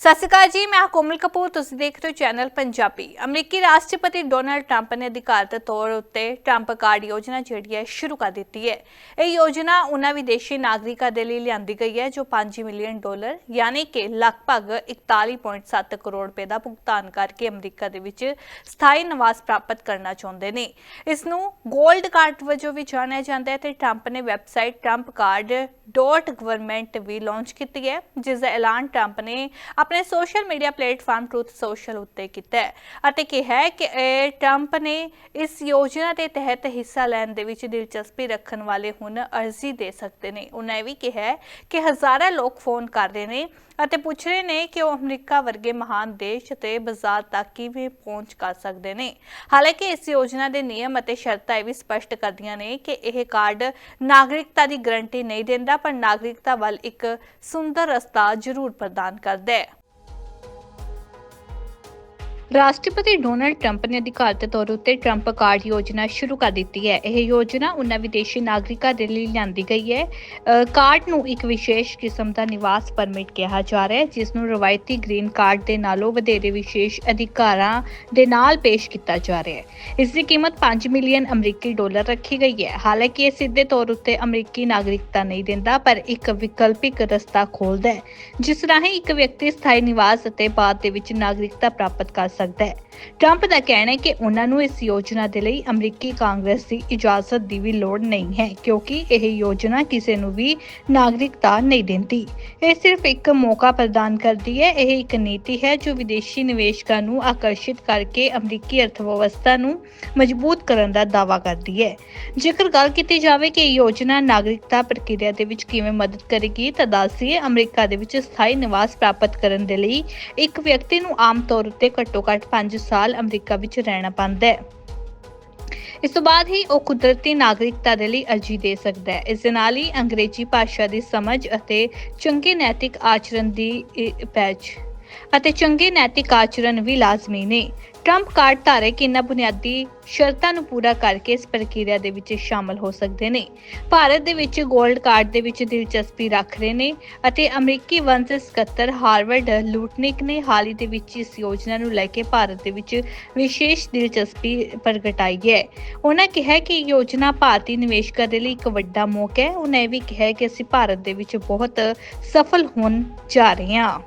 ਸਤਿ ਸ਼੍ਰੀ ਅਕਾਲ ਜੀ, ਮੈਂ ਕੋਮਲ ਕਪੂਰ, ਤੁਸੀਂ ਦੇਖ ਰਹੇ ਹੋ ਚੈਨਲ ਪੰਜਾਬੀ। ਅਮਰੀਕੀ ਰਾਸ਼ਟਰਪਤੀ ਡੋਨਲਡ ਟਰੰਪ ਨੇ ਅਧਿਕਾਰਤ ਤੌਰ ਉੱਤੇ ਟਰੰਪ ਕਾਰਡ ਯੋਜਨਾ ਜਿਹੜੀ ਹੈ ਸ਼ੁਰੂ ਕਰ ਦਿੱਤੀ ਹੈ। ਇਹ ਯੋਜਨਾ ਉਹਨਾਂ ਵਿਦੇਸ਼ੀ ਨਾਗਰਿਕਾਂ ਦੇ ਲਈ ਲਿਆਂਦੀ ਗਈ ਹੈ, ਜੋ 5 ਮਿਲੀਅਨ ਡਾਲਰ ਯਾਨੀ ਕਿ ਲਗਭਗ 41.7 ਕਰੋੜ ਰੁਪਏ ਦਾ ਭੁਗਤਾਨ ਕਰਕੇ ਅਮਰੀਕਾ ਦੇ ਵਿੱਚ ਸਥਾਈ ਨਿਵਾਸ ਪ੍ਰਾਪਤ ਕਰਨਾ ਚਾਹੁੰਦੇ ਨੇ। ਇਸ ਨੂੰ 골ਡ ਕਾਰਡ ਵਜੋਂ ਵੀ ਜਾਣਿਆ ਜਾਂਦਾ ਹੈ ਤੇ ਟਰੰਪ ਨੇ website Trump card dot government ਵੀ ਲਾਂਚ ਕੀਤੀ ਹੈ ਜਿਸ ਦਾ ਐਲਾਨ ਟਰੰਪ ਨੇ ਆਪਣੇ social media platform Truth Social ਉੱਤੇ ਕੀਤਾ ਹੈ ਅਤੇ ਕਿਹਾ ਕਿ ਟਰੰਪ ਨੇ ਇਸ ਯੋਜਨਾ ਦੇ ਤਹਿਤ ਹਿੱਸਾ ਲੈਣ ਦੇ ਵਿੱਚ ਦਿਲਚਸਪੀ ਰੱਖਣ ਵਾਲੇ ਹੁਣ ਅਰਜ਼ੀ ਦੇ ਸਕਦੇ ਨੇ। ਉਹਨਾਂ ਇਹ ਵੀ ਕਿਹਾ ਕਿ ਹਜ਼ਾਰਾਂ ਲੋਕ ਫੋਨ ਕਰ ਰਹੇ ਨੇ ਅਤੇ ਪੁੱਛ ਰਹੇ ਨੇ ਕਿ ਉਹ ਅਮਰੀਕਾ ਵਰਗੇ ਮਹਾਨ ਦੇਸ਼ ਤੇ ਬਾਜ਼ਾਰ ਤੱਕ ਕਿਵੇਂ ਪਹੁੰਚ ਕਰ ਸਕਦੇ ਨੇ। ਹਾਲਾਂਕਿ ਇਸ ਯੋਜਨਾ ਦੇ ਨਿਯਮ ਅਤੇ ਸ਼ਰਤਾਂ ਇਹ ਵੀ ਸਪਸ਼ਟ ਕਰਦੀਆਂ ਨੇ ਕਿ ਇਹ ਕਾਰਡ ਨਾਗਰਿਕਤਾ ਦੀ ਗਾਰੰਟੀ ਨਹੀਂ ਦਿੰਦਾ ਪਰ ਨਾਗਰਿਕਤਾ ਵੱਲ ਇੱਕ ਸੁੰਦਰ ਰਸਤਾ ਜ਼ਰੂਰ ਪ੍ਰਦਾਨ ਕਰਦਾ ਹੈ। ਰਾਸ਼ਟਰਪਤੀ ਡੋਨਲਡ ਟਰੰਪ ਨੇ ਅਧਿਕਾਰਤ ਤੌਰ ਉੱਤੇ ਟਰੰਪ ਕਾਰਡ ਯੋਜਨਾ ਸ਼ੁਰੂ ਕਰ ਦਿੱਤੀ ਹੈ। ਇਹ ਯੋਜਨਾ ਉਹਨਾਂ ਵਿਦੇਸ਼ੀ ਨਾਗਰਿਕਾਂ ਦੇ ਲਈ ਲਿਆਂਦੀ ਗਈ ਹੈ। ਕਾਰਡ ਨੂੰ ਇੱਕ ਵਿਸ਼ੇਸ਼ ਕਿਸਮ ਦਾ ਨਿਵਾਸ ਪਰਮਿਟ ਕਿਹਾ ਜਾ ਰਿਹਾ ਹੈ, ਜਿਸ ਨੂੰ ਰਵਾਇਤੀ ਗ੍ਰੀਨ ਕਾਰਡ ਦੇ ਨਾਲੋਂ ਵਧੇਰੇ ਵਿਸ਼ੇਸ਼ ਅਧਿਕਾਰਾਂ ਦੇ ਨਾਲ ਪੇਸ਼ ਕੀਤਾ ਜਾ ਰਿਹਾ ਹੈ। ਇਸ ਦੀ ਕੀਮਤ 5 ਮਿਲੀਅਨ ਅਮਰੀਕੀ ਡਾਲਰ ਰੱਖੀ ਗਈ ਹੈ। ਹਾਲਾਂਕਿ ਇਹ ਸਿੱਧੇ ਤੌਰ ਉੱਤੇ ਅਮਰੀਕੀ ਨਾਗਰਿਕਤਾ ਨਹੀਂ ਦਿੰਦਾ, ਪਰ ਇੱਕ ਵਿਕਲਪਿਕ ਰਸਤਾ ਖੋਲਦਾ ਹੈ, ਜਿਸ ਰਾਹੀਂ ਇੱਕ ਵਿਅਕਤੀ ਸਥਾਈ ਨਿਵਾਸ ਅਤੇ ਬਾਅਦ ਦੇ ਵਿੱਚ ਨਾਗਰਿਕਤਾ ਪ੍ਰਾਪਤ ਕਰ ਸਕਦਾ ਹੈ। ਟਰੰਪ ਦਾ ਕਹਿਣਾ ਹੈ ਕਿ ਉਹਨਾਂ ਨੂੰ ਇਸ ਯੋਜਨਾ ਦੇ ਲਈ ਅਮਰੀਕੀ ਕਾਂਗਰਸ ਦੀ ਇਜਾਜ਼ਤ ਦੀ ਵੀ ਲੋੜ ਨਹੀਂ ਹੈ, ਕਿਉਂਕਿ ਇਹ ਯੋਜਨਾ ਕਿਸੇ ਨੂੰ ਵੀ ਨਾਗਰਿਕਤਾ ਨਹੀਂ ਦਿੰਦੀ। ਇਹ ਸਿਰਫ ਇੱਕ ਮੌਕਾ ਪ੍ਰਦਾਨ ਕਰਦੀ ਹੈ, ਇਹ ਇੱਕ ਨੀਤੀ ਹੈ ਜੋ ਵਿਦੇਸ਼ੀ ਨਿਵੇਸ਼ਕਾਂ ਨੂੰ ਆਕਰਸ਼ਿਤ ਕਰਕੇ ਅਮਰੀਕੀ ਅਰਥਵਿਵਸਥਾ ਨੂੰ ਮਜ਼ਬੂਤ ਕਰਨ ਦਾ ਦਾਅਵਾ ਕਰਦੀ ਹੈ। ਜੇਕਰ ਗੱਲ ਕੀਤੀ ਜਾਵੇ ਕਿ ਇਹ ਯੋਜਨਾ ਨਾਗਰਿਕਤਾ ਪ੍ਰਕਿਰਿਆ ਦੇ ਵਿੱਚ ਕਿਵੇਂ ਮਦਦ ਕਰੇਗੀ, ਤਾਂ ਦੱਸੀਏ ਅਮਰੀਕਾ ਦੇ ਵਿੱਚ ਸਥਾਈ ਨਿਵਾਸ ਪ੍ਰਾਪਤ ਕਰਨ ਦੇ ਲਈ ਇੱਕ ਵਿਅਕਤੀ ਨੂੰ ਆਮ ਤੌਰ ਉੱਤੇ ਘੱਟੋ ਘੱਟ 5 ਸਾਲ ਅਮਰੀਕਾ ਵਿੱਚ ਰਹਿਣਾ ਪੈਂਦਾ ਹੈ। ਇਸ ਤੋਂ ਬਾਅਦ ਹੀ ਉਹ ਕੁਦਰਤੀ ਨਾਗਰਿਕਤਾ ਦੇ ਲਈ ਅਰਜ਼ੀ ਦੇ ਸਕਦਾ ਹੈ। ਇਸ ਦੇ ਨਾਲ ਹੀ ਅੰਗਰੇਜ਼ੀ ਭਾਸ਼ਾ ਦੀ ਸਮਝ ਅਤੇ ਚੰਗੇ ਨੈਤਿਕ ਆਚਰਣ ਦੀ ਅ, ਪੈਚ ਅਤੇ ਚੰਗੇ ਨੈਤਿਕ ਆਚਰਣ ਵੀ ਲਾਜ਼ਮੀ ਨੇ। ਟਰੰਪ ਕਾਰਡ ਧਾਰਕ ਇਹਨਾਂ ਬੁਨਿਆਦੀ ਸ਼ਰਤਾਂ ਨੂੰ ਪੂਰਾ ਕਰਕੇ ਇਸ ਪ੍ਰਕਿਰਿਆ ਦੇ ਵਿੱਚ ਸ਼ਾਮਲ ਹੋ ਸਕਦੇ ਨੇ। ਭਾਰਤ ਦੇ ਵਿੱਚ 골ਡ ਕਾਰਡ ਦੇ ਵਿੱਚ ਦਿਲਚਸਪੀ ਰੱਖ ਰਹੇ ਨੇ ਅਤੇ ਅਮਰੀਕੀ ਵੰਸ਼ ਸਕੱਤਰ ਹਾਰਵਰਡ ਲੂਟਨਿਕ ਨੇ ਹਾਲ ਹੀ ਦੇ ਵਿੱਚ ਇਸ ਯੋਜਨਾ ਨੂੰ ਲੈ ਕੇ ਭਾਰਤ ਦੇ ਵਿੱਚ ਵਿਸ਼ੇਸ਼ ਦਿਲਚਸਪੀ ਪ੍ਰਗਟਾਈ ਹੈ। ਉਹਨਾਂ ਕਿਹਾ ਕਿ ਇਹ ਯੋਜਨਾ ਭਾਰਤੀ ਨਿਵੇਸ਼ਕਾਂ ਦੇ ਲਈ ਇੱਕ ਵੱਡਾ ਮੌਕਾ ਹੈ। ਉਹਨਾਂ ਇਹ ਵੀ ਕਿਹਾ ਕਿ ਅਸੀਂ ਭਾਰਤ ਦੇ ਵਿੱਚ ਬਹੁਤ ਸਫਲ ਹੋਣ ਜਾ ਰਹੇ ਹਾਂ।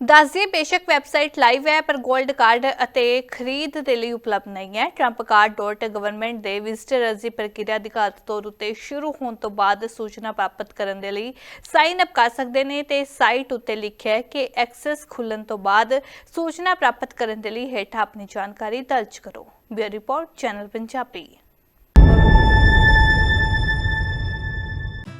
ਦੱਸਦੀ ਬੇਸ਼ੱਕ ਵੈਬਸਾਈਟ ਲਾਈਵ ਹੈ, ਪਰ 골ਡ ਕਾਰਡ ਅਤੇ ਖਰੀਦ ਦੇ ਲਈ ਉਪਲਬਧ ਨਹੀਂ ਹੈ। ਟਰੰਪ ਕਾਰਡ ਡੋਟ ਗਵਰਨਮੈਂਟ ਦੇ ਵਿਜ਼ਟਰ ਅਰਜ਼ੀ ਪ੍ਰਕਿਰਿਆ ਅਧਿਕਾਰਤ ਤੌਰ ਉੱਤੇ ਸ਼ੁਰੂ ਹੋਣ ਤੋਂ ਬਾਅਦ ਸੂਚਨਾ ਪ੍ਰਾਪਤ ਕਰਨ ਦੇ ਲਈ ਸਾਈਨ ਅਪ ਕਰ ਸਕਦੇ ਨੇ ਤੇ ਸਾਈਟ ਉੱਤੇ ਲਿਖਿਆ ਹੈ ਕਿ ਐਕਸੈਸ ਖੁੱਲਣ ਤੋਂ ਬਾਅਦ ਸੂਚਨਾ ਪ੍ਰਾਪਤ ਕਰਨ ਦੇ ਲਈ ਹੇਠਾਂ ਆਪਣੀ ਜਾਣਕਾਰੀ ਦਰਜ ਕਰੋ। Bureau report, channel Punjabi.